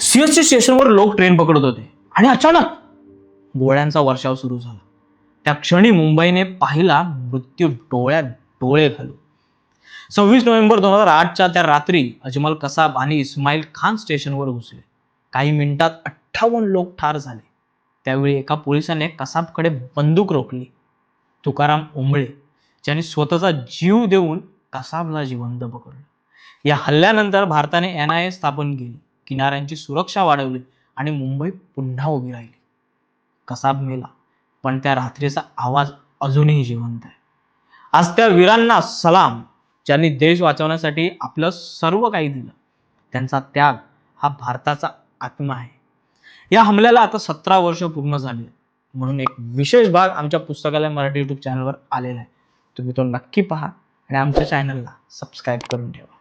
CST स्टेशनवर लोक train पकडत होते. आणि अचानक गोळ्यांचा वर्षाव सुरू झाला. त्या क्षणी मुंबईने पाहिला मृत्यू डोळ्यात डोळे घालू सव्वीस नोव्हेंबर दोन हजार आठच्या त्या रात्री अजमल कसाब आणि इस्माईल खान स्टेशनवर घुसले. काही मिनिटात अठ्ठावन्न लोक ठार झाले. त्यावेळी एका पोलिसाने कसाबकडे बंदूक रोखली. तुकाराम ओंबळे ज्याने स्वतःचा जीव देऊन कसाबला जिवंत पकडलं. या हल्ल्यानंतर भारताने एन आय ए स्थापन केली. किनाऱ्यांची सुरक्षा वाढवली आणि मुंबई पुन्हा उभी राहिली. कसाब मेला पण त्या रात्रीचा आवाज अजूनही जिवंत आहे. आज त्या वीरांना सलाम ज्यांनी देश वाचवण्यासाठी आपलं सर्व काही दिलं. त्यांचा त्याग हा भारताचा आत्मा आहे. या हमल्याला आता सतरा वर्ष पूर्ण झाली म्हणून एक विशेष भाग आमच्या पुस्तकालय मराठी यूट्यूब चॅनलवर आलेला आहे. तुम्ही तो नक्की पहा आणि आमच्या चॅनलला सबस्क्राईब करून ठेवा.